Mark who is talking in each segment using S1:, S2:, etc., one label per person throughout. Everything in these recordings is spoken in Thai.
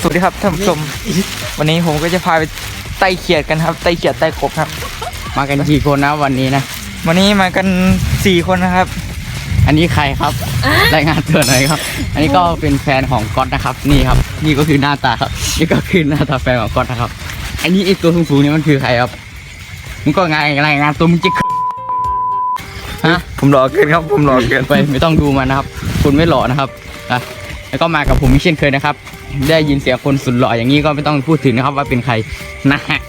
S1: สวัสดีครับท่านผู้ชม วันนี้ผมก็จะพาไปไต่เขียดกันครับ ไต่เขียดไต่กบครับ
S2: มากันกี่คนนะวันนี้นะ
S1: วันนี้มากันสี่คนนะครับ
S2: อันนี้ใครครับ รายงานตัวหน่อยครับ อันนี้ก็เป็นแฟนของก๊อตนะครับ นี่ครับ นี่ก็คือหน้าตาครับ นี่ก็คือหน้าตาแฟนของก๊อตนะครับ อันนี้ไอตัวสูงๆนี่มันคือใครครับ มึงก็งานรายงานตัวมึงจะเขินฮะ
S1: ผมหล่อเกินครับ ผมหล่อเกิน
S2: ไป ไม่ต้องดูมันนะครับ คุณไม่หล่อนะครับอะแล้วก็มากับผมอีกเช่นเคยนะครับ ได้ยินเสียงคนสุดหล่ออย่างนี้ก็ไม่ต้องพูดถึงนะครับว่าเป็นใครนะฮะ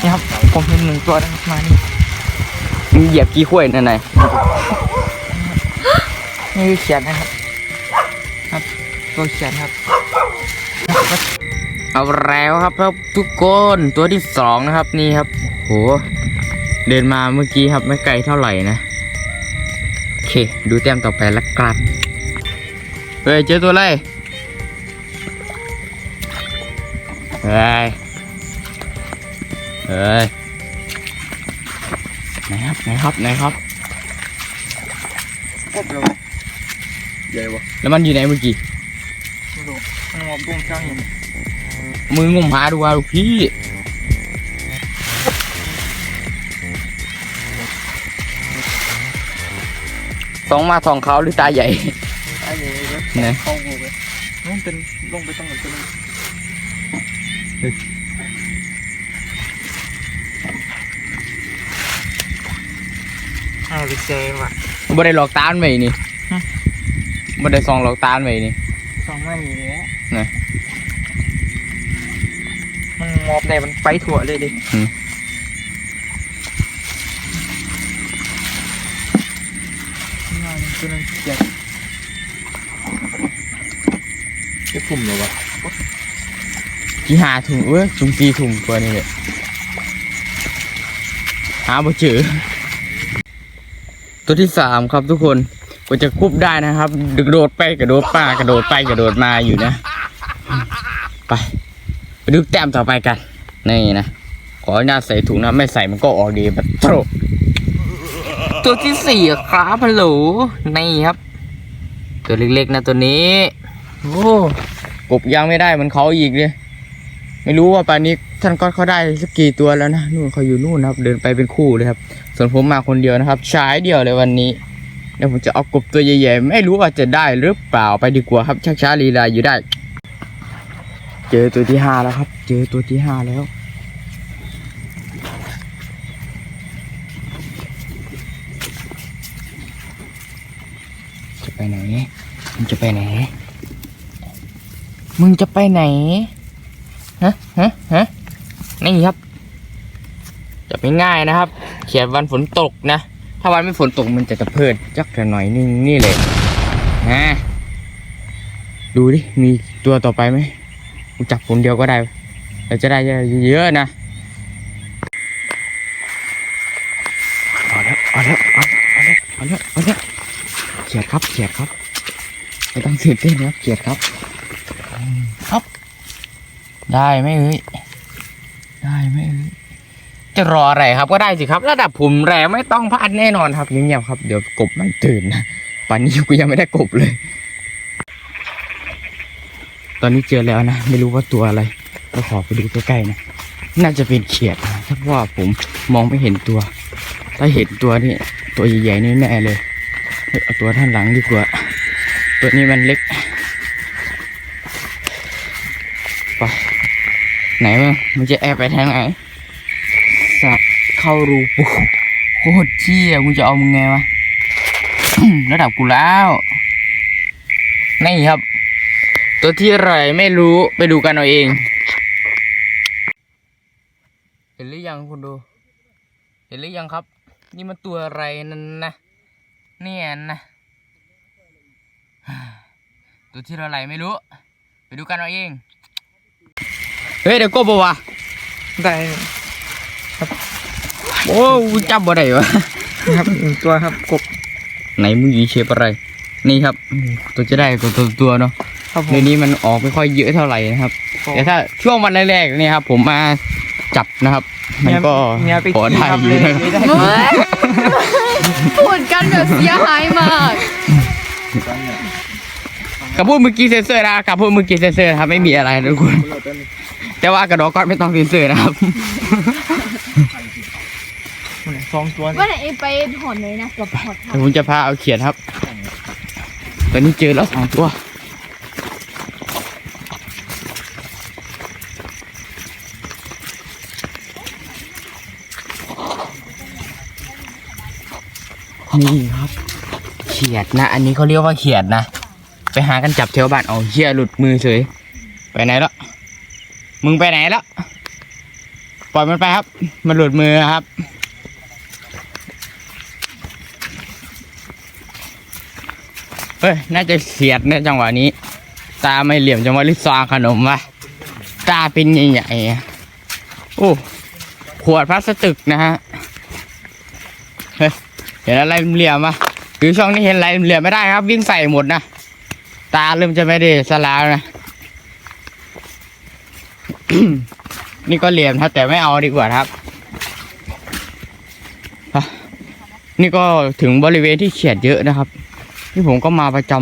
S1: นี่ครับผมเห็นหนึ่งตัวนะครับมานี่
S2: มึงเหยียบกี้ข้วยนั่นไง
S1: นี่คือเขียดนะครับ ครับ ตัวเขียดครับ
S2: เอาแล้วครับครับทุกคนตัวที่สองนะครับนี่ครับโหเดินมาเมื่อกี้ครับไม่ไกลเท่าไหร่นะ โอเค ดูแต้มต่อไปละกัน เฮ้ยเจอตัวอะไรเฮ้ยเฮ้ยไหนครับไหนครับไหนครับ
S1: กบเลยใหญ่วะ
S2: แล้วมันอยู่ไหนเมื่อกี้
S1: ไม่รู้มันงอบุ้งช่างอยู่
S2: มืองุมหาดูว่าลูกพี่สองมาสองเขาหรือตาใหญ่
S1: ไอ้ให ญ่เลย
S2: ไหน
S1: เข้างูไปนู่นเป็นลงไปตรงไหนตัวนึงไอ้ไปเซว่ะ
S2: บ่ได้หลอกตามันไว้นี่
S1: ฮะ
S2: บ่ได้ซองหลอกตามันไว้นี่
S1: สองไม่มีเลย
S2: ไหน
S1: มันมอบได้มันไปถั่วเลยดิ
S2: อืม
S1: นี่ว่ามันตัวนึงเขียด
S3: จะคุมเหรอวะ
S2: กี่หาถุงเว้ยถุงสี่ถุงตัวนี้เลยหาบ่เจอตัวที่สามครับทุกคนกว่าจะคุบได้นะครับกระโดดไปกระโดดป้ากระโดดไปกระโดดมาอยู่นะ ไปไปดูแต้มต่อไปกันนี่นะขออนุญาตใส่ถุงนะไม่ใส่มันก็ออกดีแบบโตรตัวที่สี่ครับฮัลโหลนี่ครับ ตัวเล็กๆนะตัวนี้ โอ้กบยังไม่ได้เหมันเขาอีกเลยไม่รู้ว่าป่านนี้ท่านก็เขาได้สักกี่ตัวแล้วนะนู่นเขาอยู่นู่นนะครับ เดินไปเป็นคู่เลยครับ ส่วนผมมาคนเดียวนะครับชายเดียวเลยวันนี้เดี๋ยวผมจะเอากบตัวใหญ่ๆไม่รู้ว่าจะได้หรือเปล่าไปดีกว่าครับชักช้าลีลาอยู่ได้ เจอตัวที่ห้าแล้วครับ เจอตัวที่ห้าแล้วจะไปไหนมึงจะไปไหน มึงจะไปไหน ฮะ ฮะ ฮะ นี่ครับ จะไม่ง่ายนะครับ เขียนวันฝนตกนะ ถ้าวันไม่ฝนตกมันจะจะเพิ่นจักหน่อยนึงนี่เลยนะดูดิ มีตัวต่อไปไหมกูจับคนเดียวก็ได้เราจะได้เยอะๆนะเอาแล้วเอาแล้วเอาแล้วเอาแล้วเอาแล้วเขียดครับเขียดครับไม่ต้องตื่นเต้นนะครับเขียดครับ ได้ไหมเอ้ยได้ไหมเอ้ยจะรออะไรครับก็ได้สิครับ ระดับผมแรงไม่ต้องพลาดแน่นอนครับเงียบๆครับ เดี๋ยวกบมันตื่นนะป่านนี้กูยังไม่ได้กบเลย ตอนนี้เจอแล้วนะ ไม่รู้ว่าตัวอะไร ก็ขอไปดูใกล้ๆนะ น่าจะเป็นเขียดนะเพราว่าผมมองไม่เห็นตัว ถ้าเห็นตัวนี่ตัวใหญ่ๆนี่แน่เลย เอาตัวท่านหลังดีกว่า ตัวนี้มันเล็ก ไป ไหนมึงมันจะแอบไปทางไหนสัตว์เข้ารูปูโคตรเชี่ยกูจะเอามึงไงวะระดับกูแล้วนี่ครับ ตัวที่อะไรไม่รู้ไปดูกันเอาเอง เห็นหรือยังคุณดู เห็นหรือยังครับ นี่มันตัวอะไรนั่นนะเนี่ยนะตัวที่อะไรไม่รู้ ไปดูกันเอาเอง เฮ้ยเดี๋ยวกบปะวะ
S1: ได้
S2: โอ้กูจับบ่ได้วะ
S1: ครับหนึ่งตัวครับกบ
S2: ไหนมึงยีเชฟอะไร นี่ครับ ตัวจะได้ตัวตัวตัวเนาะ
S1: ครับผม
S2: เดี๋ยวนี้มันออกไม่ค่อยเยอะเท่าไหร่นะครับแต่ถ้าช่วงวันแรกๆเนี่ยครับ ผมมาจับนะครับ มันก็
S1: เมียไป
S2: พอได้
S1: ขี่ครับ
S2: อยู่
S1: เลย
S2: นะครับ
S1: ไม่ได้
S4: เฮ้ยพูดกันแบบเสียหายมาก
S2: กับพูดเมื่อกี้เซนเซอร์นะครับกับพูดเมื่อกี้เซนเซอร์นะครับไม่มีอะไรนะทุกคน แต่ว่ากระดอกก้อนไม่ต้องเซนเซอร์นะครับ
S3: สองตัว
S4: ว่าไหนไปถอนเลยนะกับถอด
S2: เดี๋ยวผมจะพาเอาเขียดครับ ตอนนี้เจอแล้วสองตัว นี่ครับ เขียดนะ อันนี้เขาเรียกว่าเขียดนะ ไปหากันจับแถวบ้านเอาเชี่ยหลุดมือเฉย ไปไหนแล้ว มึงไปไหนแล้ว ปล่อยมันไปครับ มันหลุดมือครับ เฮ้ย น่าจะเสียดในจังหวะนี้ ตาไม่เหลี่ยมจังหวะลิซองขนมวะตาเป็นใหญ่ๆอะโอ้ขวดพลาสติกนะฮะ เฮ้ย เห็นอะไรเหลี่ยมๆปะคือช่องนี้เห็นอะไรเหลี่ยมไม่ได้ครับ วิ่งใส่หมดนะ ตาเริ่มจะไม่ได้สลาวนะ นี่ก็เหลี่ยมครับแต่ไม่เอาดีกว่าครับ นี่ก็ถึงบริเวณที่เขียดเยอะนะครับนี่ผมก็มาประจ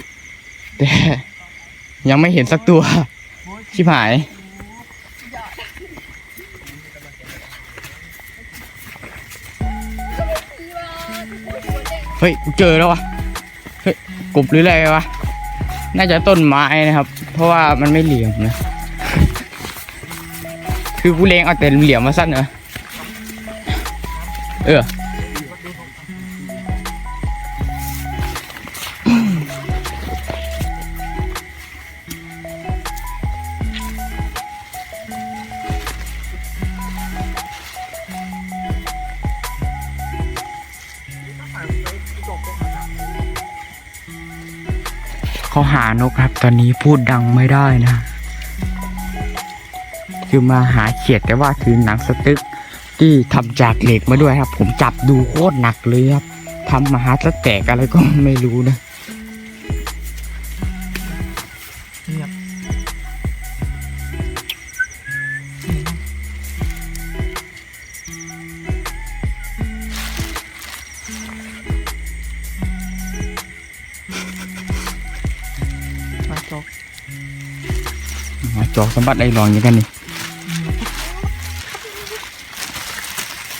S2: ำแต่ยังไม่เห็นสักตัว ชิบหายเฮ้ยกูเจอแล้ววะเฮ้ยกบหรืออะไรวะ น่าจะต้นไม้นะครับ เพราะว่ามันไม่เหลี่ยมนะ คือกูเลงเอาแต่เหลี่ยมมาสั้นเหรอเออเขาหานกครับ ตอนนี้พูดดังไม่ได้นะ คือมาหาเขียดแต่ว่าถือหนังสตึกที่ทำจากเหล็กมาด้วยครับ ผมจับดูโคตรหนักเลยครับทำมาหาสแตกอะไรก็ไม่รู้นะ
S1: มาจก
S2: มาจอกสมบัติไอ้รองอย่างกันนี่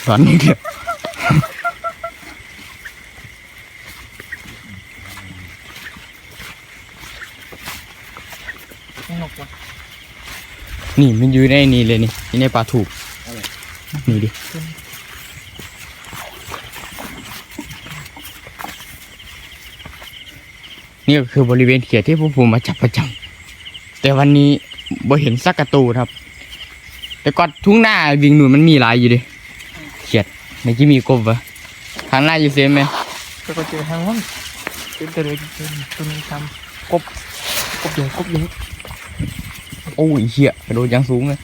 S2: ตอนนี้เดียว
S1: นี่
S2: มันอยู่ในนี่เลยนี่อยู่ในปลาถูกนี่ดินี่ก็คือบริเวณเขียที่พวกผมมาจับประจำแต่วันนี้บ่เห็นสักกระตูครับ แต่ก่อนทุ่งหน้าวิ่งหนุนมันมีหลายอยู่ดิ เขียดในที่มีกบวะทางหน้าอยู่เซมไหม
S1: แล้วก็เจอทางนั้นเจอตัวเล็กเจอตัวนี้ทำกบกบใหญ่กบใหญ่
S2: โอ้ยเหี้ยกระโดดอยังสูงเลย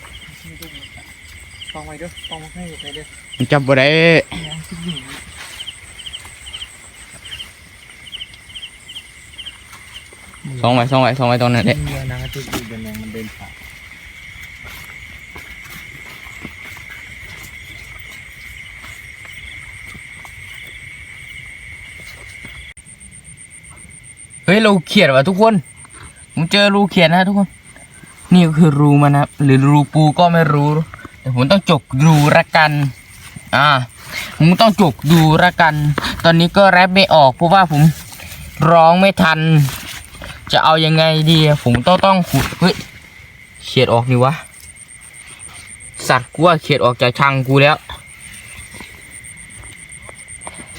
S1: ฟองไว้เด้อฟองไว้ให้ไปเด้อ
S2: มันจับบ่ได้
S1: ยังคิดอยู่
S2: สองไว้สองไว้สองไว้ตรงนั้นแหละ
S3: เมียนางจะดูเป็นยังมันเดินผ่าน
S2: เฮ้ ยรูเขียดว่ะทุกคนผมเจอรูเขียดนะทุกคน นี่ก็คือรูมันนะครับหรือรูปูก็ไม่รู้แต่ผมต้องจกรูละกัน อ่า ผมต้องจกดูละกัน ตอนนี้ก็แรปไม่ออกเพราะว่าผมร้องไม่ทัน จะเอายังไงดี ผมต้องต้องขุดเฮ้ยเขียดออกนี่วะสัตว์กูว่าเขียดออกจากชังกูแล้ว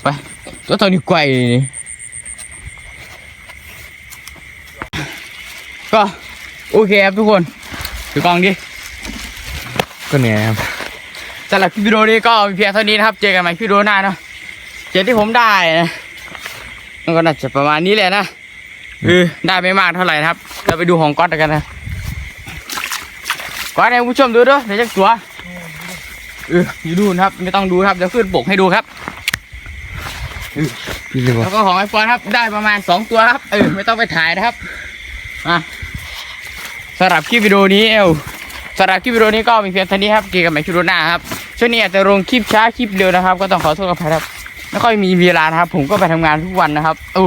S2: ไปตัวตอนนี้ไกวนี่ ก็โอเคครับทุกคนถือกล้องดิ
S3: ก็เนี่ยครับ
S2: สำหรับคลิปวิดีโอนี้ก็มีเพียงเท่านี้นะครับ เจอกันใหม่คลิปวิดีโอหน้าเนาะเจ็ดที่ผมได้นะมันก็น่าจะประมาณนี้แหละนะคือได้ไม่มากเท่าไหร่นะครับ เราไปดูของก๊อตกันนะก๊อตให้ผู้ชมดูด้วยเดี๋ยวจะตัวเอออยู่ดูนะครับ ไม่ต้องดูครับเดี๋ยวขึ้นปกให้ดูครับ
S3: พี่เลย
S2: แล้วก็ของไอโฟนครับได้ประมาณสองตัวครับเออไม่ต้องไปถ่ายนะครับอะ สำหรับคลิปวิดีโอนี้เอลสำหรับคลิปวิดีโอนี้ก็มีเพียงเท่านี้ครับเจอกันใหม่คลิปวิดีโอหน้าครับช่วงนี้อาจจะลงคลิปช้าคลิปเร็วนะครับ ก็ต้องขอโทษกับใครครับไม่ค่อยมีเวลานะครับ ผมก็ไปทำงานทุกวันนะครับโอ้